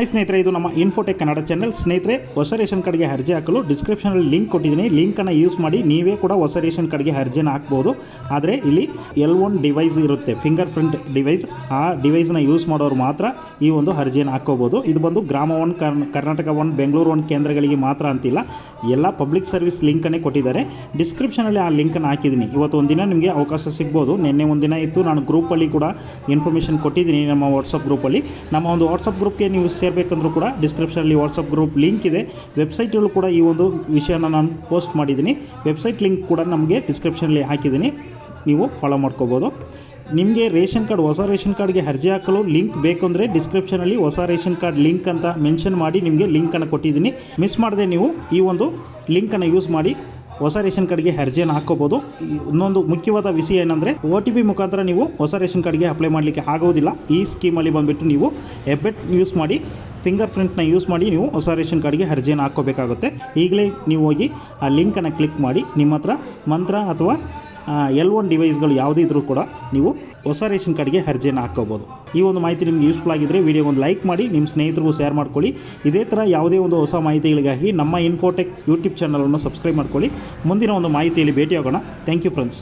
Hi ಸ್ನೇಹಿತರೆ, ಇದು ನಮ್ಮ ಇನ್ಫೋಟೆಕ್ ಕನ್ನಡ ಚಾನೆಲ್ ಸ್ನೇಹಿತರೆ, ಹೊಸ ರೇಷನ್ ಕಾರ್ಡ್ಗೆ ಅರ್ಜಿ ಹಾಕಲು ಡಿಸ್ಕ್ರಿಪ್ಷನಲ್ಲಿ ಲಿಂಕ್ ಕೊಟ್ಟಿದ್ದೀನಿ. ಲಿಂಕನ್ನು ಯೂಸ್ ಮಾಡಿ ನೀವೇ ಕೂಡ ಹೊಸ ರೇಷನ್ ಕಾರ್ಡ್ಗೆ ಅರ್ಜಿನ ಹಾಕ್ಬೋದು. ಆದರೆ ಇಲ್ಲಿ ಎಲ್ ಒನ್ ಡಿವೈಸ್ ಇರುತ್ತೆ ಫಿಂಗರ್ ಪ್ರಿಂಟ್ ಡಿವೈಸ್ ಆ ಡಿವೈಸ್ನ ಯೂಸ್ ಮಾಡೋರು ಮಾತ್ರ ಈ ಒಂದು ಅರ್ಜಿಯನ್ನು ಹಾಕ್ಕೋಬೋದು. ಇದು ಬಂದು ಗ್ರಾಮ ಒನ್ ಕರ್ನ್ ಕರ್ನಾಟಕ ಒನ್ ಬೆಂಗಳೂರು ಒನ್ ಕೇಂದ್ರಗಳಿಗೆ ಮಾತ್ರ ಅಂತಿಲ್ಲ. ಎಲ್ಲ ಪಬ್ಲಿಕ್ ಸರ್ವಿಸ್ ಲಿಂಕನ್ನೇ ಕೊಟ್ಟಿದ್ದಾರೆ. ಡಿಸ್ಕ್ರಿಪ್ಷನಲ್ಲಿ ಆ ಲಿಂಕನ್ನು ಹಾಕಿದ್ದೀನಿ. ಇವತ್ತು ಒಂದಿನ ನಿಮಗೆ ಅವಕಾಶ ಸಿಗ್ಬೋದು. ನಿನ್ನೆ ಒಂದಿನ ಇತ್ತು, ನಾನು ಗ್ರೂಪಲ್ಲಿ ಕೂಡ ಇನ್ಫಾರ್ಮೇಷನ್ ಕೊಟ್ಟಿದ್ದೀನಿ ನಮ್ಮ ವಾಟ್ಸಪ್ ಗ್ರೂಪಲ್ಲಿ ನಮ್ಮ ಒಂದು ವಾಟ್ಸಪ್ ಗ್ರೂಪ್ಗೆ ನೀವು ಸೇರಬೇಕಂದ್ರೂ ಕೂಡ ಡಿಸ್ಕ್ರಿಪ್ಷನಲ್ಲಿ ವಾಟ್ಸಪ್ ಗ್ರೂಪ್ ಲಿಂಕ್ ಇದೆ. ವೆಬ್ಸೈಟಲ್ಲೂ ಕೂಡ ಈ ಒಂದು ವಿಷಯನ ನಾನು ಪೋಸ್ಟ್ ಮಾಡಿದ್ದೀನಿ. ವೆಬ್ಸೈಟ್ ಲಿಂಕ್ ಕೂಡ ನಮಗೆ ಡಿಸ್ಕ್ರಿಪ್ಷನಲ್ಲಿ ಹಾಕಿದ್ದೀನಿ. ನೀವು ಫಾಲೋ ಮಾಡ್ಕೋಬೋದು. ನಿಮಗೆ ರೇಷನ್ ಕಾರ್ಡ್, ಹೊಸ ರೇಷನ್ ಕಾರ್ಡ್ಗೆ ಅರ್ಜಿ ಹಾಕಲು ಲಿಂಕ್ ಬೇಕು ಅಂದರೆ ಡಿಸ್ಕ್ರಿಪ್ಷನಲ್ಲಿ ಹೊಸ ರೇಷನ್ ಕಾರ್ಡ್ ಲಿಂಕ್ ಅಂತ ಮೆನ್ಷನ್ ಮಾಡಿ ನಿಮಗೆ ಲಿಂಕನ್ನು ಕೊಟ್ಟಿದ್ದೀನಿ. ಮಿಸ್ ಮಾಡದೆ ನೀವು ಈ ಒಂದು ಲಿಂಕನ್ನು ಯೂಸ್ ಮಾಡಿ. ಹೊಸ ರೇಷನ್ ಕಾರ್ಡ್ಗೆ ಅರ್ಜಿಯನ್ನು ಹಾಕೋಬಹುದು ಇನ್ನೊಂದು ಮುಖ್ಯವಾದ ವಿಷಯ ಏನಂದರೆ ಓ ಟಿ ಪಿ ಮುಖಾಂತರ ನೀವು ಹೊಸ ರೇಷನ್ ಕಾರ್ಡ್ಗೆ ಅಪ್ಲೈ ಮಾಡಲಿಕ್ಕೆ ಆಗೋದಿಲ್ಲ. ಈ ಸ್ಕೀಮಲ್ಲಿ ಬಂದುಬಿಟ್ಟು ನೀವು ಹೆಬ್ಬೆಟ್ ಯೂಸ್ ಮಾಡಿ ಫಿಂಗರ್ ಪ್ರಿಂಟ್ನ ಯೂಸ್ ಮಾಡಿ ನೀವು ಹೊಸ ರೇಷನ್ ಕಾರ್ಡ್ಗೆ ಅರ್ಜಿಯನ್ನು ಹಾಕೋಬೇಕಾಗುತ್ತೆ. ಈಗಲೇ ನೀವು ಹೋಗಿ ಆ ಲಿಂಕನ್ನು ಕ್ಲಿಕ್ ಮಾಡಿ, ನಿಮ್ಮ ಹತ್ರ ಮಂತ್ರ ಅಥವಾ ಎಲ್ ಒನ್ ಡಿವೈಸ್ಗಳು ಯಾವುದೇ ಇದ್ರೂ ಕೂಡ ನೀವು ಹೊಸ ರೇಷನ್ ಕಾರ್ಡ್ಗೆ ಅರ್ಜಿಯನ್ನು ಹಾಕೋಬೋದು ಈ ಒಂದು ಮಾಹಿತಿ ನಿಮಗೆ ಯೂಸ್ಫುಲ್ ಆಗಿದ್ದರೆ ವಿಡಿಯೋ ಒಂದು ಲೈಕ್ ಮಾಡಿ ನಿಮ್ಮ ಸ್ನೇಹಿತರಿಗೂ ಶೇರ್ ಮಾಡ್ಕೊಳ್ಳಿ. ಇದೇ ಥರ ಯಾವುದೇ ಒಂದು ಹೊಸ ಮಾಹಿತಿಗಳಿಗಾಗಿ ನಮ್ಮ ಇನ್ಫೋಟೆಕ್ ಯೂಟ್ಯೂಬ್ ಚಾನಲನ್ನು ಸಬ್ಸ್ಕ್ರೈಬ್ ಮಾಡ್ಕೊಳ್ಳಿ. ಮುಂದಿನ ಒಂದು ಮಾಹಿತಿಯಲ್ಲಿ ಭೇಟಿಯಾಗೋಣ. Thank you friends